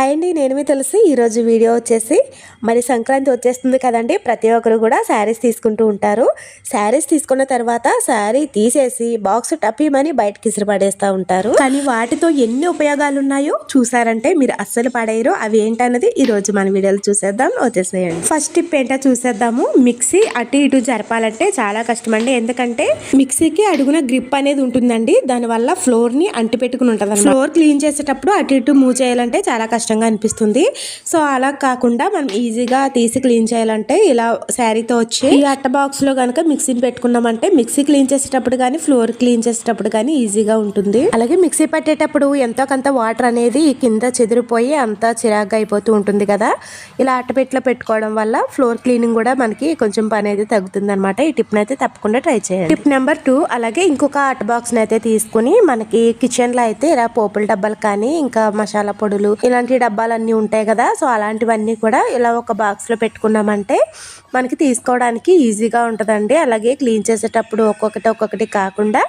Hi అండి నేను మీ తెలిసి. ఈరోజు వీడియో వచ్చేసి మరి సంక్రాంతి వచ్చేస్తుంది కదండి. ప్రతి ఒక్కరు కూడా శారీస్ తీసుకుంటూ ఉంటారు. శారీస్ తీసుకున్న తర్వాత శారీ తీసేసి బాక్స్ టప్పిమని బయటకి ఇసిరి పడేస్తూ ఉంటారు. కానీ వాటితో ఎన్ని ఉపయోగాలు ఉన్నాయో చూసారంటే మీరు అస్సలు పడేయరు. అవి ఏంటన్నది ఈ రోజు మన వీడియోలో చూసేద్దాం. వచ్చేసేయండి. ఫస్ట్ టిప్ ఏంటో చూసేద్దాము. మిక్సీ అటు ఇటు జరపాలంటే చాలా కష్టం అండి ఎందుకంటే మిక్సీకి అడుగున గ్రిప్ అనేది ఉంటుందండి. దానివల్ల ఫ్లోర్ని అంటి పెట్టుకుని ఉంటుంది ఫ్లోర్ క్లీన్ చేసేటప్పుడు అటు ఇటు మూవ్ చేయాలంటే చాలా కష్టంగా అనిపిస్తుంది. సో అలా కాకుండా మనం ఈజీగా తీసి క్లీన్ చేయాలంటే ఇలా శారీతో వచ్చి ఈ అట్ట బాక్స్లో కనుక మిక్సీని పెట్టుకున్నామంటే మిక్సీ క్లీన్ చేసేటప్పుడు కానీ ఫ్లోర్ క్లీన్ చేసేటప్పుడు కానీ ఈజీగా ఉంటుంది. అలాగే మిక్సీ పట్టేటప్పుడు ఎంతో కొంత వాటర్ అనేది కింద చెదిరిపోయి అంతా చిరాగ్గా అయిపోతూ ఉంటుంది కదా. ఇలా అట్టపెట్లో పెట్టుకోవడం వల్ల ఫ్లోర్ క్లీనింగ్ కూడా మనకి కొంచెం పని అయితే తగ్గుతుంది అనమాట ఈ టిప్ అయితే తప్పకుండా ట్రై చేయండి. టిప్ నెంబర్ టూ అలాగే ఇంకొక అట్ట బాక్స్ అయితే తీసుకుని మనకి కిచెన్లో అయితే ఇలా పోపుల డబ్బాలు కానీ ఇంకా మసాలా పొడులు ఇలాంటి డబ్బాలన్నీ ఉంటాయి కదా సో అలాంటివన్నీ కూడా ఇలా ఒక బాక్స్లో పెట్టుకున్నామంటే మనకి తీసుకోవడానికి ఈజీగా ఉంటుందండి. అలాగే క్లీన్ చేసేటప్పుడు ఒక్కొక్కటి ఒక్కొక్కటి కాకుండా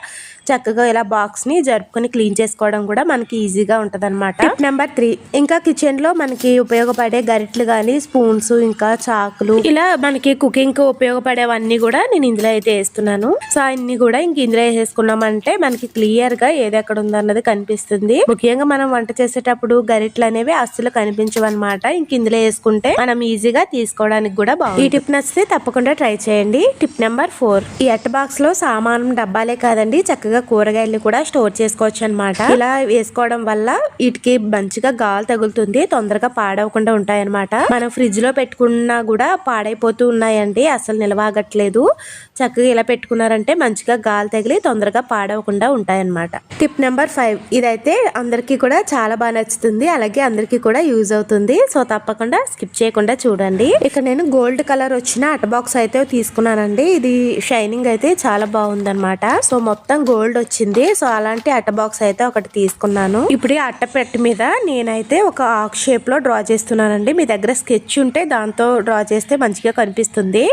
చక్కగా ఇలా బాక్స్ని జరుపుకొని క్లీన్ చేసుకోవడం కూడా మనకి ఈజీగా ఉంటది అనమాట టిప్ నెంబర్ త్రీ ఇంకా కిచెన్లో మనకి ఉపయోగపడే గరిట్లు కానీ స్పూన్స్ ఇంకా చాకులు. ఇలా మనకి కుకింగ్కు ఉపయోగపడేవన్నీ కూడా నేను ఇందులో అయితే వేస్తున్నాను. సో అన్ని కూడా ఇంక ఇందులో వేసేసుకున్నామంటే మనకి క్లియర్గా ఏది ఎక్కడ ఉందన్నది కనిపిస్తుంది. ముఖ్యంగా మనం వంట చేసేటప్పుడు గరిట్లు అనేవి అస్సలు కనిపించవన్నమాట. ఇంక ఇందులో వేసుకుంటే మనం ఈజీగా తీసుకోవడానికి కూడా బాగుంది ఈ టిప్ నచ్చితే తప్పకుండా ట్రై చేయండి. Tip number four. ఈ అట్ట బాక్స్లో సామానం డబ్బాలే కాదండి చక్కగా కూరగాయలు కూడా స్టోర్ చేసుకోవచ్చు అనమాట ఇలా వేసుకోవడం వల్ల వీటికి మంచిగా గాలి తగులుతుంది తొందరగా పాడవకుండా ఉంటాయి అనమాట మనం ఫ్రిడ్జ్లో పెట్టుకున్నా కూడా పాడైపోతూ ఉన్నాయండి అసలు నిలవాగట్లేదు. చక్కగా ఇలా పెట్టుకున్నారంటే మంచిగా గాలి తగిలి తొందరగా పాడవకుండా ఉంటాయి అనమాట టిప్ నెంబర్ ఫైవ్. ఇదైతే అందరికీ కూడా చాలా బాగా నచ్చుతుంది అలాగే అందరికీ కూడా యూజ్ అవుతుంది. సో తప్పకుండా స్కిప్ చేయకుండా చూడండి. ఇక్కడ నేను గోల్డ్ కలర్ వచ్చిన అట బాక్స్ అయితే తీసుకున్నానండి. ఇది షైనింగ్ అయితే చాలా బాగుందనమాట సో మొత్తం గోల్డ్ వచ్చింది. సో అలాంటి అట్ట బాక్స్ అయితే ఒకటి తీసుకున్నాను. ఇప్పుడు ఈ అట్ట పెట్టి మీద నేనైతే ఒక ఆక్ షేప్లో డ్రా చేస్తున్నానండి. మీ దగ్గర స్కెచ్ ఉంటే దాంతో డ్రా చేస్తే మంచిగా కనిపిస్తుంది.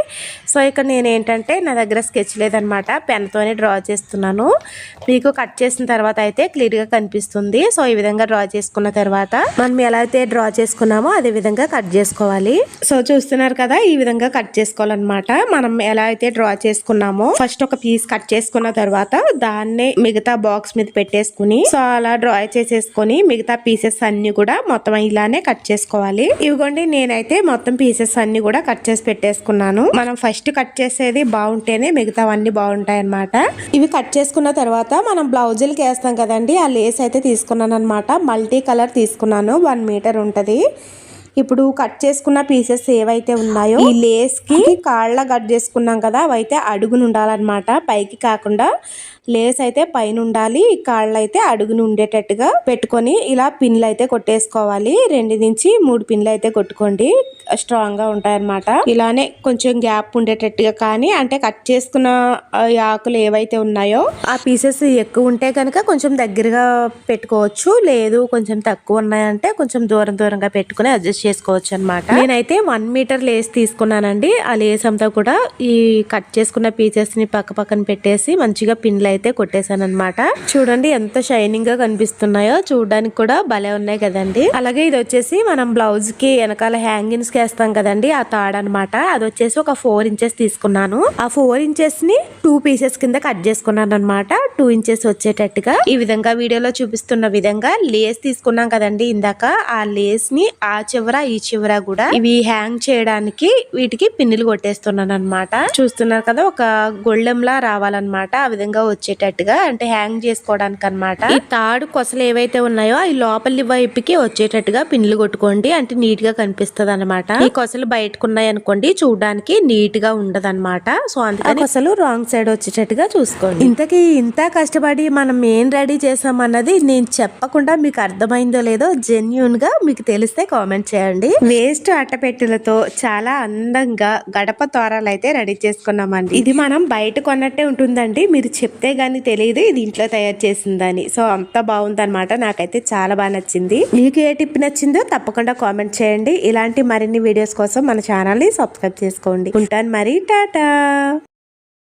సో ఇక్కడ నేను ఏంటంటే నా దగ్గర స్కెచ్ లేదనమాట పెన్తోనే డ్రా చేస్తున్నాను. మీకు కట్ చేసిన తర్వాత అయితే క్లియర్గా కనిపిస్తుంది. సో ఈ విధంగా డ్రా చేసుకున్న తర్వాత మనం ఎలా అయితే డ్రా చేసుకున్నామో అదే విధంగా కట్ చేసుకోవాలి. సో చూస్తున్నారు కదా ఈ విధంగా కట్ చేసుకోవాలన్నమాట. మనం ఎలా అయితే డ్రా చేసుకున్నామో ఫస్ట్ ఒక పీస్ కట్ చేసుకున్న తర్వాత దాన్నే మిగతా బాక్స్ మీద పెట్టేసుకుని సో అలా డ్రా చేసేసుకొని మిగతా పీసెస్ అన్ని కూడా మొత్తం ఇలానే కట్ చేసుకోవాలి. ఇవిగోండి నేనైతే మొత్తం పీసెస్ అన్ని కూడా కట్ చేసి పెట్టేసుకున్నాను. మనం ఫస్ట్ కట్ చేసేది బాగుంటేనే మిగతావన్నీ బాగుంటాయి అనమాట ఇవి కట్ చేసుకున్న తర్వాత మనం బ్లౌజులకి వేస్తాం కదండి ఆ లేస్ అయితే తీసుకున్నాను అనమాట మల్టీ కలర్ తీసుకున్నాను. వన్ మీటర్ ఉంటుంది. ఇప్పుడు కట్ చేసుకున్న పీసెస్ ఏవైతే ఉన్నాయో ఈ లేస్కి కాళ్ళ కట్ చేసుకున్నాం కదా అవైతే అడుగును ఉండాలన్నమాట. పైకి కాకుండా లేస్ అయితే పైన ఉండాలి కాళ్ళు అయితే అడుగును ఉండేటట్టుగా పెట్టుకొని ఇలా పిన్లు అయితే కొట్టేసుకోవాలి. రెండు నుంచి మూడు పిన్లు అయితే కొట్టుకోండి స్ట్రాంగ్గా ఉంటాయన్నమాట. ఇలానే కొంచెం గ్యాప్ ఉండేటట్టుగా కానీ అంటే కట్ చేసుకున్న ఆకులు ఏవైతే ఉన్నాయో ఆ పీసెస్ ఎక్కువ ఉంటే కనుక కొంచెం దగ్గరగా పెట్టుకోవచ్చు. లేదు కొంచెం తక్కువ ఉన్నాయంటే కొంచెం దూరం దూరంగా పెట్టుకుని అడ్జస్ట్ చేసుకోవచ్చు అనమాట నేనైతే వన్ మీటర్ లేస్ తీసుకున్నానండి. ఆ లేస్ అంతా కూడా ఈ కట్ చేసుకున్న పీసెస్ని పక్క పక్కన పెట్టేసి మంచిగా పిన్లు అయితే కొట్టేశాను అనమాట చూడండి ఎంత షైనింగ్గా కనిపిస్తున్నాయో. చూడడానికి కూడా భలే ఉన్నాయి కదండి. అలాగే ఇది వచ్చేసి మనం బ్లౌజ్కి వెనకాల హ్యాంగింగ్స్కి వేస్తాం కదండి. ఆ తాడ్ అనమాట అది వచ్చేసి ఒక ఫోర్ ఇంచెస్ తీసుకున్నాను. ఆ ఫోర్ ఇంచెస్ని టూ పీసెస్ కింద కట్ చేసుకున్నాను అనమాట టూ ఇంచెస్ వచ్చేటట్టుగా. ఈ విధంగా వీడియోలో చూపిస్తున్న విధంగా లేస్ తీసుకున్నాం కదండి ఇందాక. ఆ లేస్ని ఆ చివరి ఈ చివర కూడా ఇవి హ్యాంగ్ చేయడానికి వీటికి పిన్నులు కొట్టేస్తున్నాను అనమాట చూస్తున్నారు కదా ఒక గొళ్ళెంలా రావాలన్నమాట. ఆ విధంగా వచ్చేటట్టుగా అంటే హ్యాంగ్ చేసుకోవడానికి అనమాట ఈ తాడు కొసలు ఏవైతే ఉన్నాయో అవి లోపలి వైపుకి వచ్చేటట్టుగా పిన్నులు కొట్టుకోండి. అంటే నీట్గా కనిపిస్తుంది అనమాట ఈ కొసలు బయటకు ఉన్నాయి అనుకోండి చూడడానికి నీట్గా ఉండదు అనమాట సో అందుకని కొసలు రాంగ్ సైడ్ వచ్చేటట్టుగా చూసుకోండి. ఇంతకీ ఇంత కష్టపడి మనం ఏం రెడీ చేసామన్నది నేను చెప్పకుండా మీకు అర్థమైందో లేదో జెన్యున్గా మీకు తెలిస్తే కామెంట్ చేయండి. వేస్ట్ అట్టపెట్టెలతో చాలా అందంగా గడప తోరాలు అయితే రెడీ చేసుకున్నామండి. ఇది మనం బయట కొన్నట్టే ఉంటుందండి. మీరు చెప్తే గానీ తెలియదు ఇది ఇంట్లో తయారు చేసిందని. సో అంత బాగుందన్నమాట. నాకైతే చాలా బాగా నచ్చింది. మీకు ఏ టిప్ నచ్చిందో తప్పకుండా కామెంట్ చేయండి. ఇలాంటి మరిన్ని వీడియోస్ కోసం మన ఛానల్ని సబ్స్క్రైబ్ చేసుకోండి. ఉంటాను మరి. టాటా!